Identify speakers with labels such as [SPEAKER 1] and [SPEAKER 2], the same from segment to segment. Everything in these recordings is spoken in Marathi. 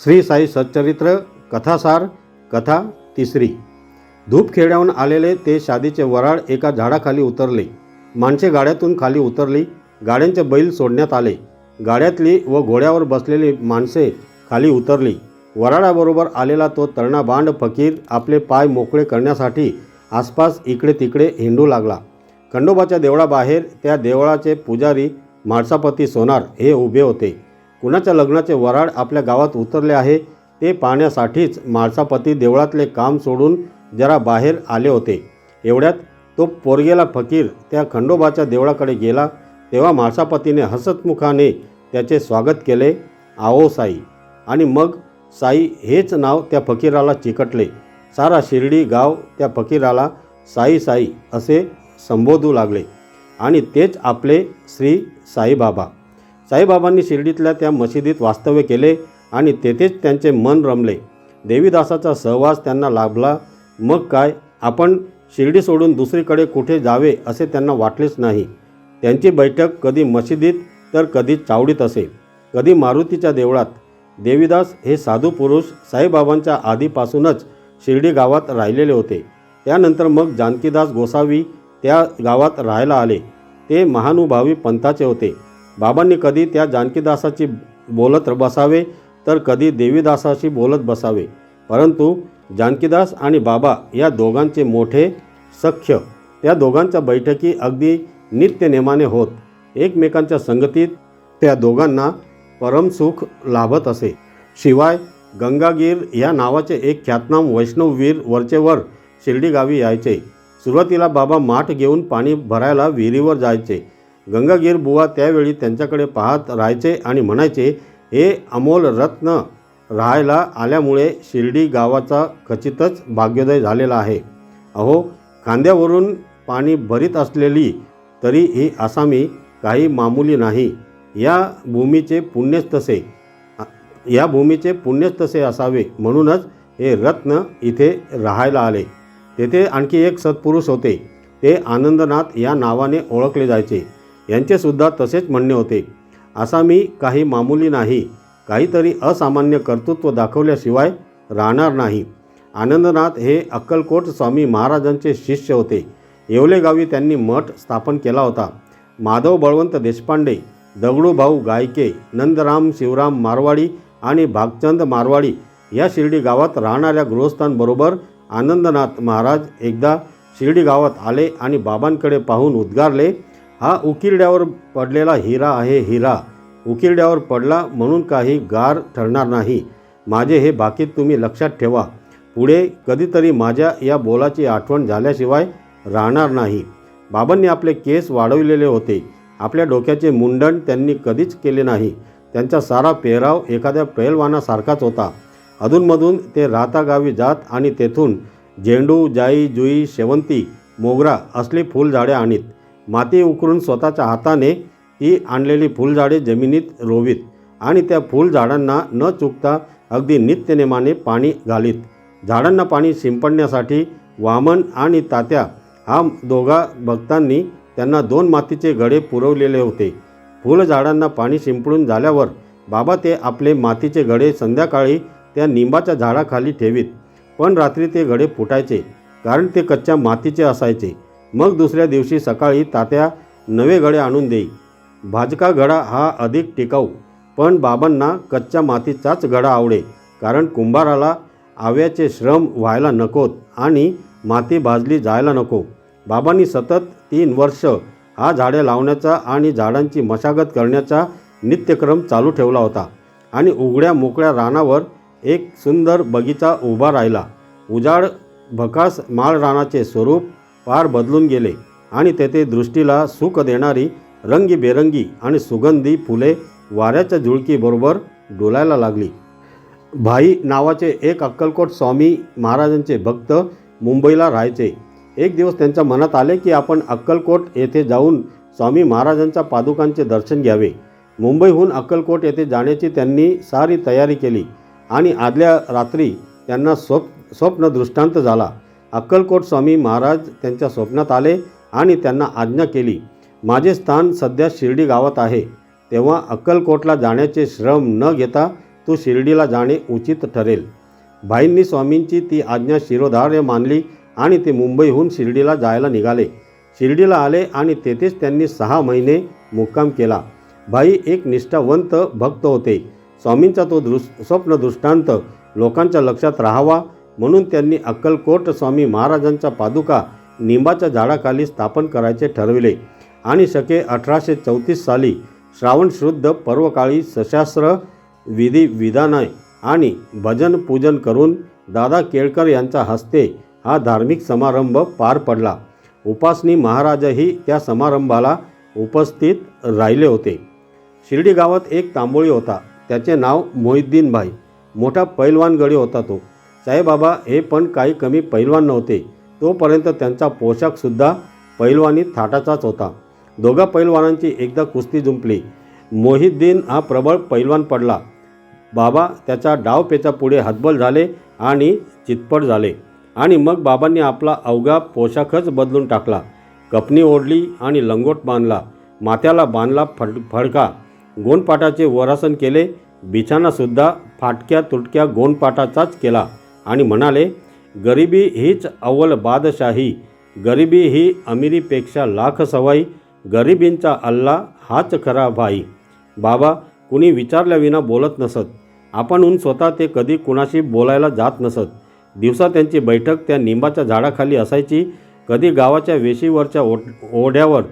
[SPEAKER 1] श्री साई सच्चरित्र कथासार कथा तिसरी. धूपखेड्याहून आलेले ते शादीचे वराळ एका झाडाखाली उतरले. माणसे गाड्यातून खाली उतरली. गाड्यांचे बैल सोडण्यात आले. गाड्यातली व घोड्यावर बसलेली माणसे खाली उतरली. वराडाबरोबर आलेला तो तरणा बांड फकीर आपले पाय मोकळे करण्यासाठी आसपास इकडे तिकडे हिंडू लागला. खंडोबाच्या देवळाबाहेर त्या देवळाचे पुजारी म्हाळसापती सोनार हे उभे होते. कुणाच्या लग्नाचे वराड आपल्या गावात उतरले आहे ते पाहण्यासाठीच माळसापती देवळातले काम सोडून जरा बाहेर आले होते. एवढ्यात तो पोरगेला फकीर त्या खंडोबाच्या देवळाकडे गेला तेव्हा माळसापतीने हसतमुखाने त्याचे स्वागत केले आओ साई. आणि मग साई हेच नाव त्या फकीराला चिकटले. सारा शिर्डी गाव त्या फकीराला साई साई असे संबोधू लागले. आणि तेच आपले श्री साईबाबा. साईबाबांनी शिर्डीतल्या त्या मशिदीत वास्तव्य केले आणि तेथेच त्यांचे मन रमले. देवीदासाचा सहवास त्यांना लाभला. मग काय? आपण शिर्डी सोडून दुसरीकडे कुठे जावे असे त्यांना वाटलेच नाही. त्यांची बैठक कधी मशिदीत तर कधी चावडीत असे. कधी मारुतीच्या देवळात. देवीदास हे साधू पुरुष साईबाबांच्या आधीपासूनच शिर्डी गावात राहिलेले होते. त्यानंतर मग जानकीदास गोसावी त्या गावात राहायला आले. ते महानुभावी पंथाचे होते. बाबांनी कधी त्या जानकीदासाची बोलत बसावे तर कधी देवीदासाशी बोलत बसावे. परंतु जानकीदास आणि बाबा या दोघांचे मोठे सख्य त्या दोघांच्या बैठकी अगदी नित्यनेमाने होत. एकमेकांच्या संगतीत त्या दोघांना परमसुख लाभत असे. शिवाय गंगागीर या नावाचे एक ख्यातनाम वैष्णववीर वरचेवर शिर्डी गावी यायचे. सुरुवातीला बाबा माठ घेऊन पाणी भरायला विहिरीवर जायचे. गंगागीर बुवा त्यावेळी त्यांच्याकडे पाहत राहायचे आणि म्हणायचे हे अमोल रत्न राहायला आल्यामुळे शिर्डी गावाचा खचितच भाग्योदय झालेला आहे. अहो खांद्यावरून पाणी भरीत असलेली तरी ही आसामी काही मामुली नाही. या भूमीचे पुण्यच तसे. या भूमीचे पुण्यच तसे असावे. म्हणूनच हे रत्न इथे राहायला आले. तेथे आणखी एक सत्पुरुष होते. ते आनंदनाथ या नावाने ओळखले जायचे. यांचेसुद्धा तसेच म्हणणे होते. आसामी काही मामुली नाही काहीतरी असामान्य कर्तृत्व दाखवल्याशिवाय राहणार नाही. आनंदनाथ हे अक्कलकोट स्वामी महाराजांचे शिष्य होते. येवले गावी त्यांनी मठ स्थापन केला होता. माधव बळवंत देशपांडे दगडूभाऊ गायके नंदराम शिवराम मारवाडी आणि भागचंद मारवाडी या शिर्डी गावात राहणाऱ्या गृहस्थांबरोबर आनंदनाथ महाराज एकदा शिर्डी गावात आले आणि बाबांकडे पाहून उद्गारले हा उकिरड्यावर पडलेला हिरा आहे हिरा. उकिरड्यावर पडला म्हणून काही गार ठरणार नाही. माझे हे बाकीत तुम्ही लक्षात ठेवा. पुढे कधीतरी माझ्या या बोलाची आठवण झाल्याशिवाय राहणार नाही. बाबांनी आपले केस वाढविलेले होते. आपल्या डोक्याचे मुंडन त्यांनी कधीच केले नाही. त्यांचा सारा पेहराव एखाद्या पैलवानासारखाच होता. अधूनमधून ते राहता गावी जात आणि तेथून झेंडू जाई जुई शेवंती मोगरा असली फुलझाडे आणीत. माती उकरून स्वतःच्या हाताने ती आणलेली फुलझाडे जमिनीत रोवीत आणि त्या फुलझाडांना न चुकता अगदी नित्यनेमाने पाणी घालीत. झाडांना पाणी शिंपडण्यासाठी वामन आणि तात्या हा दोघा भक्तांनी त्यांना दोन मातीचे गडे पुरवलेले होते. फुलझाडांना पाणी शिंपडून झाल्यावर बाबा ते आपले मातीचे गडे संध्याकाळी त्या निंबाच्या झाडाखाली ठेवीत. पण रात्री ते गडे फुटायचे कारण ते कच्च्या मातीचे असायचे. मग दुसऱ्या दिवशी सकाळी तात्या नवे गडे आणून देई. भाजका गडा हा अधिक टिकाऊ पण बाबांना कच्च्या मातीचाच गडा आवडे कारण कुंभाराला आव्याचे श्रम व्हायला नकोत आणि माती भाजली जायला नको. बाबांनी सतत तीन वर्ष हा झाडे लावण्याचा आणि झाडांची मशागत करण्याचा नित्यक्रम चालू ठेवला होता आणि उघड्या मोकळ्या रानावर एक सुंदर बगीचा उभा राहिला. उजाड भकास माळ रानाचे स्वरूप फार बदलून गेले आणि तेथे दृष्टीला सुख देणारी रंगीबेरंगी आणि सुगंधी फुले वाऱ्याच्या झुळकीबरोबर डोलायला लागली. भाई नावाचे एक अक्कलकोट स्वामी महाराजांचे भक्त मुंबईला राहायचे. एक दिवस त्यांच्या मनात आले की आपण अक्कलकोट येथे जाऊन स्वामी महाराजांच्या पादुकांचे दर्शन घ्यावे. मुंबईहून अक्कलकोट येथे जाण्याची त्यांनी सारी तयारी केली आणि आदल्या रात्री त्यांना स्वप स्वप्न दृष्टांत झाला. अक्कलकोट स्वामी महाराज त्यांच्या स्वप्नात आले आणि त्यांना आज्ञा केली. माझे स्थान सध्या शिर्डी गावात आहे. तेव्हा अक्कलकोटला जाण्याचे श्रम न घेता तू शिर्डीला जाणे उचित ठरेल. भाईंनी स्वामींची ती आज्ञा शिरोधार्य मानली आणि ते मुंबईहून शिर्डीला जायला निघाले. शिर्डीला आले आणि तेथेच त्यांनी सहा महिने मुक्काम केला. भाई एक निष्ठावंत भक्त होते. स्वामींचा तो दृश स्वप्न दृष्टांत लोकांच्या लक्षात राहावा म्हणून त्यांनी अक्कलकोट स्वामी महाराजांच्या पादुका निंबाच्या झाडाखाली स्थापन करायचे ठरविले. आणि शके अठराशे चौतीस साली श्रावण शुद्ध पर्वकाळी सशास्त्र विधी विधानय आणि भजन पूजन करून दादा केळकर यांच्या हस्ते हा धार्मिक समारंभ पार पडला. उपासनी महाराजही त्या समारंभाला उपस्थित राहिले होते. शिर्डी गावात एक तांबोळी होता. त्याचे नाव मोहिद्दीन भाई मोठा पैलवान गडी होता तो. साईबाबा हे पण काही कमी पैलवान नव्हते. तोपर्यंत त्यांचा पोशाखसुद्धा पैलवानी थाटाचाच होता. दोघा पैलवानांची एकदा कुस्ती जुंपली. मोहिद्दीन हा प्रबळ पैलवान पडला. बाबा त्याच्या डावपेचा पुढे हतबल झाले आणि चितपट झाले. आणि मग बाबांनी आपला अवघा पोशाखच बदलून टाकला. कपनी ओढली आणि लंगोट बांधला. माथ्याला बांधला फड फडका. गोंडपाटाचे वरासन केले. बिछानासुद्धा फाटक्या तुटक्या गोंडपाटाचाच केला. आणि म्हणाले गरिबी हीच अव्वल बादशाही. गरिबी ही अमिरीपेक्षा लाख सवाई. गरिबींचा अल्ला हाच खरा भाई. बाबा कुणी विचारल्याविना बोलत नसत. आपणहून स्वतः ते कधी कुणाशी बोलायला जात नसत. दिवसा त्यांची बैठक त्या निंबाच्या झाडाखाली असायची. कधी गावाच्या वेशीवरच्या ओढ ओढ्यावर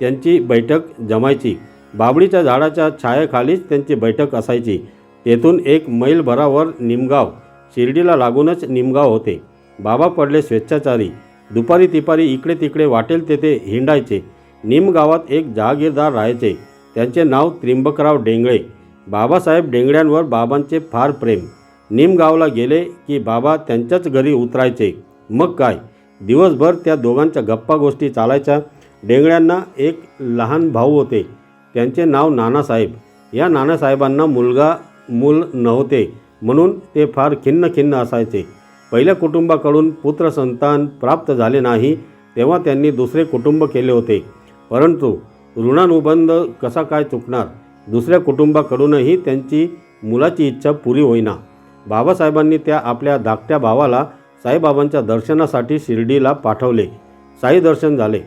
[SPEAKER 1] त्यांची बैठक जमायची. बाबळीच्या झाडाच्या छायेखालीच त्यांची बैठक असायची. तेथून एक मैलभरावर निमगाव शिर्डीला लागूनच निमगाव होते. बाबा पडले स्वेच्छाचारी. दुपारी तिपारी इकडे तिकडे वाटेल तेथे हिंडायचे. निमगावात एक जहागीरदार राहायचे. त्यांचे नाव त्रिंबकराव डेंगळे. बाबासाहेब डेंगड्यांवर बाबांचे फार प्रेम. निमगावला गेले की बाबा त्यांच्याच घरी उतरायचे. मग काय? दिवसभर त्या दोघांच्या गप्पा गोष्टी चालायच्या. डेंगड्यांना एक लहान भाऊ होते. त्यांचे नाव नानासाहेब. या नानासाहेबांना मुलगा मूल नव्हते. म्हणून ते फार खिन्न खिन्न असायचे. पहिल्या कुटुंबाकडून पुत्रसंतान प्राप्त झाले नाही तेव्हा त्यांनी दुसरे कुटुंब केले होते. परंतु ऋणानुबंध कसा काय चुकणार? दुसऱ्या कुटुंबाकडूनही त्यांची मुलाची इच्छा पुरी होईना. बाबासाहेबांनी त्या आपल्या धाकट्या भावाला साईबाबांच्या दर्शनासाठी शिर्डीला पाठवले. साई दर्शन झाले.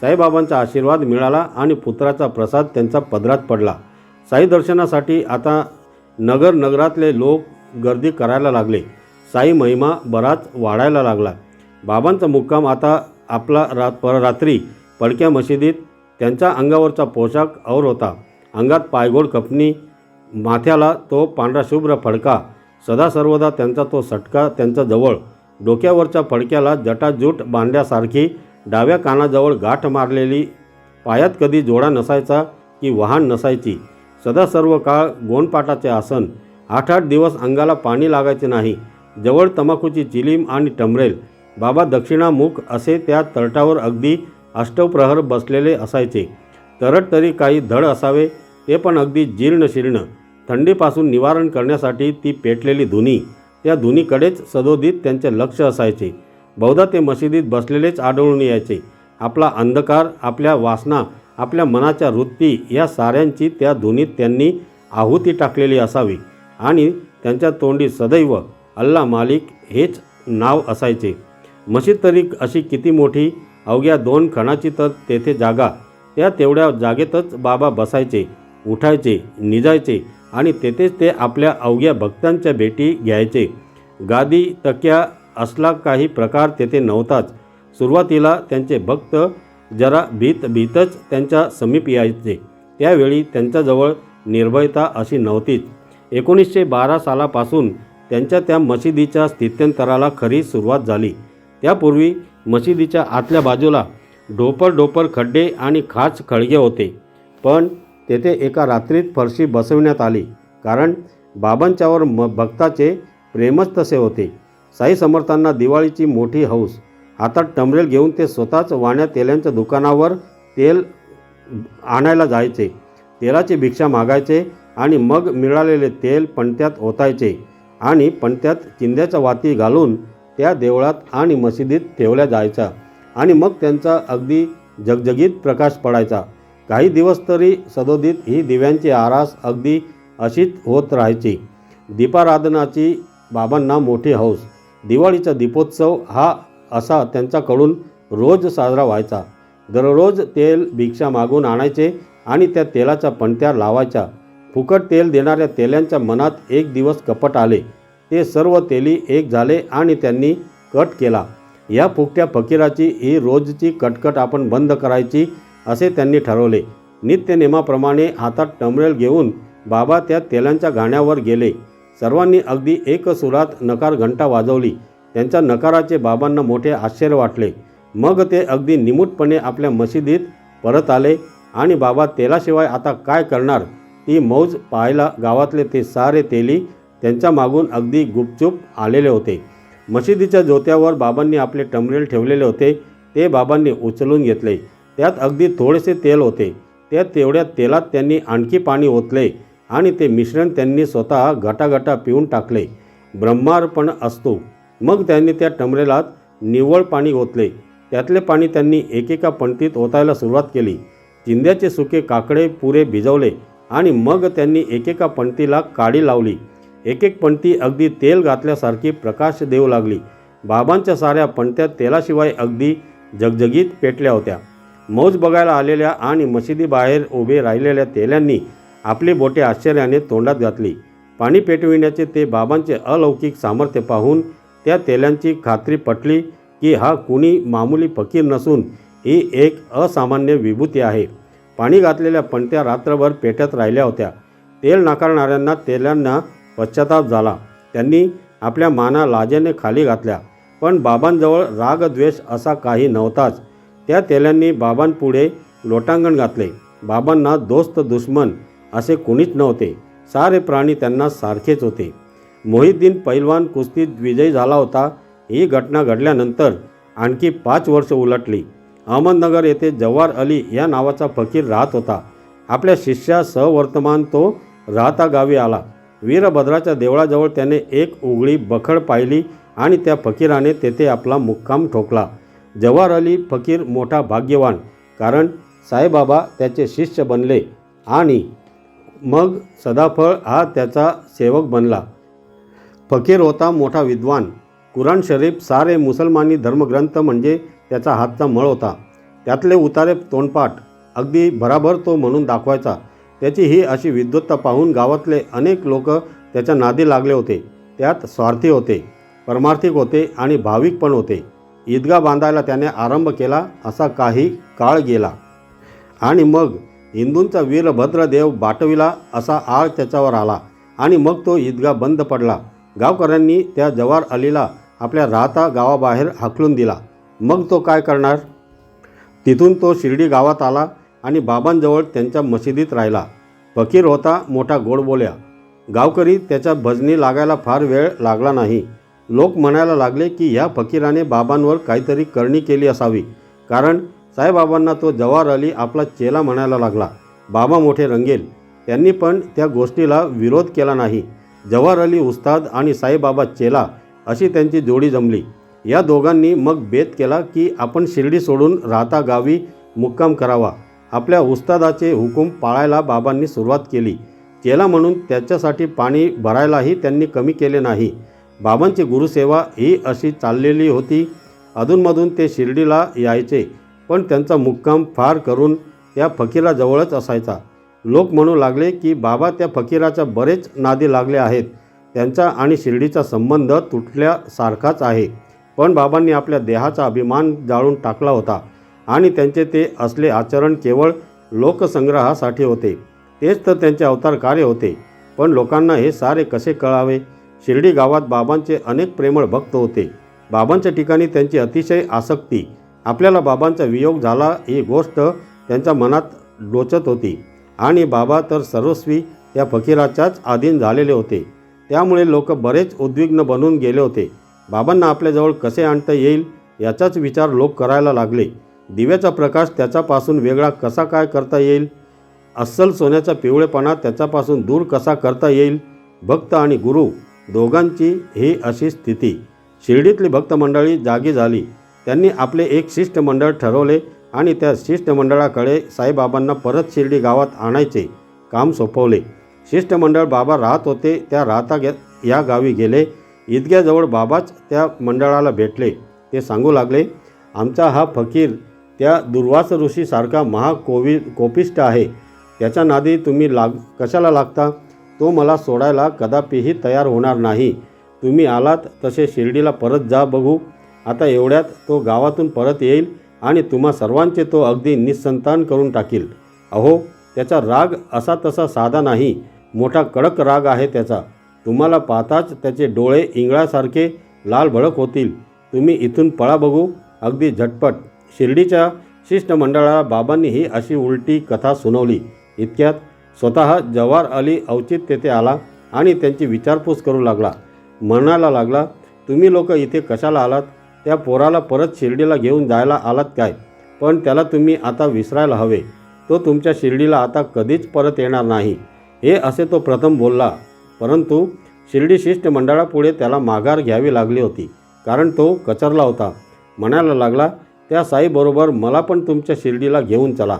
[SPEAKER 1] साईबाबांचा आशीर्वाद मिळाला आणि पुत्राचा प्रसाद त्यांचा पदरात पडला. साई दर्शनासाठी आता नगर नगरातले लोक गर्दी करायला लागले. साई महिमा बराच वाढायला लागला. बाबांचा मुक्काम आता आपला रा पररात्री पडक्या मशिदीत त्यांच्या अंगावरचा पोशाख और होता. अंगात पायगोड कपनी माथ्याला तो पांढरा शुभ्र फडका सदा सर्वदा त्यांचा तो सटका त्यांच्या जवळ डोक्यावरच्या फडक्याला जटाजूट बांधल्यासारखी डाव्या कानाजवळ गाठ मारलेली पायात कधी जोडा नसायचा की वाहन नसायची. सदा सर्व काळ गोंडपाटाचे आसन आठ आठ दिवस अंगाला पाणी लागायचे नाही. जवळ तमाखूची चिलीम आणि टमरेल. बाबा दक्षिणामुख असे त्या तळटावर अगदी अष्टप्रहर बसलेले असायचे. तरट तरी काही धड असावे ते पण अगदी जीर्ण शीर्ण. थंडीपासून निवारण करण्यासाठी ती पेटलेली धुनी. त्या धुनीकडेच सदोदित त्यांचे लक्ष असायचे. बहुधा ते मशिदीत बसलेलेच आढळून यायचे. आपला अंधकार आपल्या वासना आपल्या मनाच्या वृत्ती या साऱ्यांची त्या धुनीत त्यांनी आहुती टाकलेली असावी. आणि त्यांच्या तोंडी सदैव अल्ला मालिक हेच नाव असायचे. मशीद तरी अशी किती मोठी अवघ्या दोन खणाची तर तेथे जागा. त्या तेवढ्या जागेतच बाबा बसायचे उठायचे निजायचे आणि तेथेच ते आपल्या अवघ्या भक्तांच्या भेटी घ्यायचे. गादी तक्या असला काही प्रकार तेथे नव्हताच. सुरुवातीला त्यांचे भक्त जरा भीत भीतच त्यांच्या समीप यायचे. त्यावेळी त्यांच्याजवळ निर्भयता अशी नव्हतीच. एकोणीसशे बारा सालापासून त्यांच्या त्या मशिदीच्या स्थित्यंतराला खरी सुरुवात झाली. त्यापूर्वी मशिदीच्या आतल्या बाजूला ढोपर डोपर खड्डे आणि खाच खळगे होते. पण तेथे एका रात्रीत फरशी बसविण्यात आली कारण बाबांच्यावर म भक्ताचे प्रेमच तसे होते. साई समर्थांना दिवाळीची मोठी हौस हातात टमरेल घेऊन ते स्वतःच वाण्या तेलांच्या दुकानावर तेल आणायला जायचे. तेलाची भिक्षा मागायचे आणि मग मिळालेले तेल पणत्यात ओतायचे आणि पणत्यात चिंध्याच्या वाती घालून त्या देवळात आणि मशिदीत ठेवल्या जायच्या. आणि मग त्यांचा अगदी जगजगीत प्रकाश पडायचा. काही दिवस तरी सदोदित ही दिव्यांची आरास अगदी अशीच होत राहायची. दीपाराधनाची बाबांना मोठी हौस. दिवाळीचा दीपोत्सव हा असा त्यांच्याकडून रोज साजरा व्हायचा. दररोज तेल भिक्षा मागून आणायचे आणि त्या तेलाच्या पणत्या लावायच्या. फुकट तेल देणाऱ्या तेल्यांच्या मनात एक दिवस कपट आले. ते सर्व तेली एक झाले आणि त्यांनी कट केला. या फुकट्या फकीराची ही रोजची कटकट आपण बंद करायची असे त्यांनी ठरवले. नित्यनेमाप्रमाणे हातात टमरेल घेऊन बाबा त्या तेलांच्या गाण्यावर गेले. सर्वांनी अगदी एक सुरात नकार घंटा वाजवली. त्यांच्या नकाराचे बाबांना मोठे आश्चर्य वाटले. मग ते अगदी निमूटपणे आपल्या मशिदीत परत आले आणि बाबा तेलाशिवाय आता काय करणार? ती मौज पाहायला गावातले ते सारे तेली त्यांच्या मागून अगदी गुपचूप आलेले होते. मशिदीच्या जोत्यावर बाबांनी आपले टमरेल ठेवलेले होते ते बाबांनी उचलून घेतले. त्यात अगदी थोडेसे तेल होते. त्या तेवढ्या तेलात त्यांनी आणखी पाणी ओतले आणि ते मिश्रण त्यांनी स्वतः गटागटा पिऊन टाकले. ब्रह्मार्पण असतो. मग त्यांनी त्या टमरेलात निव्वळ पाणी ओतले. त्यातले पाणी त्यांनी एकेका पंक्तीत ओतायला सुरुवात केली. चिंध्याचे सुके काकडे पुरे भिजवले. आणि मग त्यांनी एकेका पंक्तीला काडी लावली. एक एक पंक्ती अगदी तेल घातल्यासारखी प्रकाश देऊ लागली. बाबांच्या साऱ्या पंक्त्या तेलाशिवाय अगदी जगजगीत पेटल्या होत्या. मौज बघायला आलेल्या आणि मशिदीबाहेर उभे राहिलेल्या तेल्यांनी आपली बोटे आश्चर्याने तोंडात घातली. पाणी पेटविण्याचे ते बाबांचे अलौकिक सामर्थ्य पाहून त्या तेल्यांची खात्री पटली की हा कुणी मामूली फकीर नसून ही एक असामान्य विभूती आहे. पाणी घातलेल्या पणत्या रात्रभर पेटत राहिल्या होत्या. तेल नाकारणाऱ्यांना तेल्यांना पश्चाताप झाला. त्यांनी आपल्या माना लाजेने खाली घातल्या. पण बाबांजवळ रागद्वेष असा काही नव्हताच. त्या तेल्यांनी बाबांपुढे लोटांगण घातले. बाबांना दोस्त दुश्मन असे कुणीच नव्हते. सारे प्राणी त्यांना सारखेच होते. मोहिद्दीन पैलवान कुस्तीत विजयी झाला होता. ही घटना घडल्यानंतर आणखी पाच वर्ष उलटली. अहमदनगर येथे जव्हार अली या नावाचा फकीर राहत होता. आपल्या शिष्या सहवर्तमान तो राहता गावी आला. वीरभद्राच्या देवळाजवळ त्याने एक उघडी बखड पाहिली आणि त्या फकीराने तेथे आपला मुक्काम ठोकला. जव्हार अली फकीर मोठा भाग्यवान कारण साईबाबा त्याचे शिष्य बनले आणि मग सदाफळ हा त्याचा सेवक बनला. फकीर होता मोठा विद्वान. कुराण शरीफ सारे मुसलमानी धर्मग्रंथ म्हणजे त्याचा हातचा मळ होता. त्यातले उतारे तोंडपाठ अगदी भराभर तो म्हणून दाखवायचा. त्याची ही अशी विद्वत्ता पाहून गावातले अनेक लोक त्याच्या नादी लागले होते. त्यात स्वार्थी होते परमार्थिक होते आणि भाविक पण होते. ईदगा बांधायला त्याने आरंभ केला असा काही काळ गेला. आणि मग हिंदूंचा वीरभद्र देव बाटविला असा आळ त्याच्यावर आला आणि मग तो ईदगा बंद पडला. गावकऱ्यांनी त्या जवार अलीला आपल्या राहता गावाबाहेर हाकलून दिला. मग तो काय करणार? तिथून तो शिर्डी गावात आला आणि बाबांजवळ त्यांच्या मशिदीत राहिला. फकीर होता मोठा गोडबोल्या गावकरी त्याच्या भजनी लागायला फार वेळ लागला नाही. लोक म्हणायला लागले की ह्या फकीराने बाबांवर काहीतरी करणी केली असावी. कारण साईबाबांना तो जवार अली आपला चेला म्हणायला लागला. बाबा मोठे रंगेल. त्यांनी पण त्या गोष्टीला विरोध केला नाही. जवाहर अली उस्ताद आणि साईबाबा चेला अशी त्यांची जोडी जमली. या दोघांनी मग बेत केला की आपण शिर्डी सोडून राहता गावी मुक्काम करावा. आपल्या उस्तादाचे हुकूम पाळायला बाबांनी सुरुवात केली. केला म्हणून त्याच्यासाठी पाणी भरायलाही त्यांनी कमी केले नाही. बाबांची गुरुसेवा ही अशी चाललेली होती. अधूनमधून ते शिर्डीला यायचे पण त्यांचा मुक्काम फार करून त्या फकीराजवळच असायचा. लोक म्हणू लागले की बाबा त्या फकीराच्या बरेच नादी लागले आहेत. त्यांचा आणि शिर्डीचा संबंध तुटल्यासारखाच आहे. पण बाबांनी आपल्या देहाचा अभिमान जाळून टाकला होता आणि त्यांचे ते असले आचरण केवळ लोकसंग्रहासाठी होते. तेच तर त्यांचे अवतार कार्य होते. पण लोकांना हे सारे कसे कळावे? शिर्डी गावात बाबांचे अनेक प्रेमळ भक्त होते. बाबांच्या ठिकाणी त्यांची अतिशय आसक्ती. आपल्याला बाबांचा वियोग झाला ही गोष्ट त्यांच्या मनात डोचत होती. आणि बाबा तर सर्वस्वी या फकीराच्याच अधीन झालेले होते. त्यामुळे लोक बरेच उद्विग्न बनून गेले होते. बाबांना आपल्याजवळ कसे आणता येईल याचाच विचार लोक करायला लागले. दिव्याचा प्रकाश त्याच्यापासून वेगळा कसा काय करता येईल? अस्सल सोन्याचा पिवळेपणा त्याच्यापासून दूर कसा करता येईल? भक्त आणि गुरु दोघांची ही अशी स्थिती. शिर्डीतली भक्तमंडळी जागी झाली. त्यांनी आपले एक शिष्टमंडळ ठरवले आणि त्या शिष्टमंडळाकडे साईबाबांना परत शिर्डी गावात आणायचे काम सोपवले. शिष्टमंडळ बाबा राहत होते त्या राहता गे या गावी गेले. ईदग्याजवळ बाबाच त्या मंडळाला भेटले. ते सांगू लागले आमचा हा फकीर त्या दुर्वास ऋषीसारखा महाकोवी कोपिष्ट आहे. त्याच्या नादी तुम्ही लाग कशाला लागता? तो मला सोडायला कदापिही तयार होणार नाही. तुम्ही आलात तसे शिर्डीला परत जा बघू. आता एवढ्यात तो गावातून परत येईल आणि तुम्हा सर्वांचे तो अगदी निसंतान करून टाकील. अहो त्याचा राग असा तसा साधा नाही. मोठा कडक राग आहे त्याचा. तुम्हाला पाहताच त्याचे डोळे इंगळासारखे लाल भडक होतील. तुम्ही इथून पळा बघू. अगदी झटपट. शिर्डीच्या शिष्टमंडळाला बाबांनी ही अशी उलटी कथा सुनावली. इतक्यात स्वतः जवार अली अवचित तेथे आला आणि त्यांची विचारपूस करू लागला. म्हणायला लागला तुम्ही लोक इथे कशाला आलात? त्या पोराला परत शिर्डीला घेऊन जायला आलात काय? पण त्याला तुम्ही आता विसरायला हवे. तो तुमच्या शिर्डीला आता कधीच परत येणार नाही. हे असे तो प्रथम बोलला. परंतु शिर्डी शिष्टमंडळापुढे त्याला माघार घ्यावी लागली होती कारण तो कचरला होता. म्हणायला लागला त्या साईबरोबर मला पण तुमच्या शिर्डीला घेऊन चला.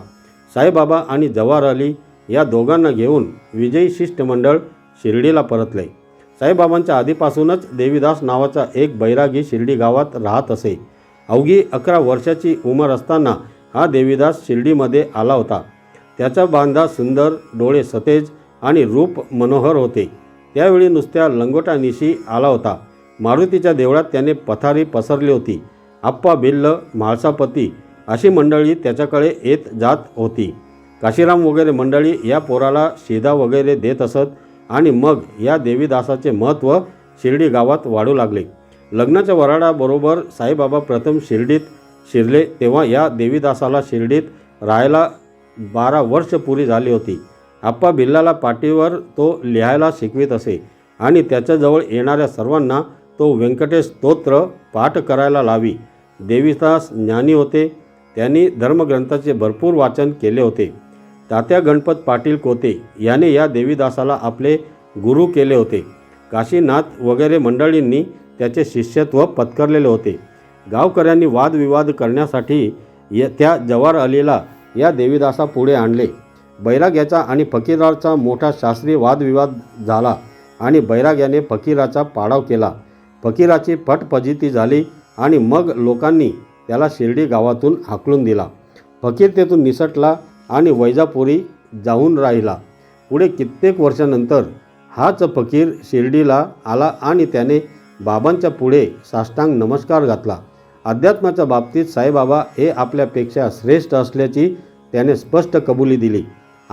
[SPEAKER 1] साईबाबा आणि जवाहर अली या दोघांना घेऊन विजयी शिष्टमंडळ शिर्डीला परतले. साईबाबांच्या आधीपासूनच देवीदास नावाचा एक बैरागी शिर्डी गावात राहत असे. अवघी अकरा वर्षाची उमर असताना हा देवीदास शिर्डीमध्ये आला होता. त्याचा बांधा सुंदर डोळे सतेज आणि रूप मनोहर होते. त्यावेळी नुसत्या लंगोटानिशी आला होता. मारुतीच्या देवळात त्याने पथारी पसरली होती. आप्पा भिल्ल म्हाळसापती अशी मंडळी त्याच्याकडे येत जात होती. काशीराम वगैरे मंडळी या पोराला शिधा वगैरे देत असत आणि मग या देवीदासाचे महत्त्व शिर्डी गावात वाढू लागले. लग्नाच्या वराडाबरोबर साईबाबा प्रथम शिर्डीत शिरले तेव्हा या देवीदासाला शिर्डीत राहायला बारा वर्ष पुरी झाली होती. आप्पा बिल्लाला पाठीवर तो लिहायला शिकवित असे आणि त्याच्याजवळ येणाऱ्या सर्वांना तो व्यंकटेश स्तोत्र पाठ करायला लावी. देवीदास ज्ञानी होते. त्यांनी धर्मग्रंथाचे भरपूर वाचन केले होते. तात्या गणपत पाटील कोते याने या देवीदासाला आपले गुरु केले होते. काशीनाथ वगैरे मंडळींनी त्याचे शिष्यत्व पत्करलेले होते. गावकऱ्यांनी वादविवाद करण्यासाठी य त्या जवार अलीला या देवीदासापुढे आणले. बैराग याचा आणि फकीराचा मोठा शास्त्रीय वादविवाद झाला आणि बैराग याने फकीराचा पाडाव केला. फकीराची फटफजिती झाली आणि मग लोकांनी त्याला शिर्डी गावातून हाकलून दिला. फकीर तेथून निसटला आणि वैजापुरी जाऊन राहिला. पुढे कित्येक वर्षानंतर हाच फकीर शिर्डीला आला आणि त्याने बाबांच्या पुढे साष्टांग नमस्कार घातला. अध्यात्माच्या बाबतीत साईबाबा हे आपल्यापेक्षा श्रेष्ठ असल्याची त्याने स्पष्ट कबुली दिली.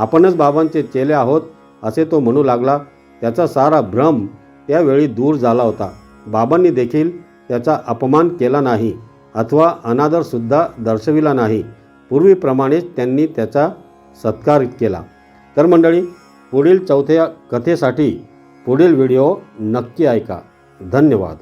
[SPEAKER 1] आपणच बाबांचे चेले आहोत असे तो म्हणू लागला. त्याचा सारा भ्रम त्यावेळी दूर झाला होता. बाबांनी देखील त्याचा अपमान केला नाही अथवा अनादरसुद्धा दर्शविला नाही. पूर्वीप्रमाणेच त्यांनी त्याचा सत्कार केला. तर मंडळी पुढील चौथ्या कथेसाठी पुढील व्हिडिओ नक्की ऐका. धन्यवाद.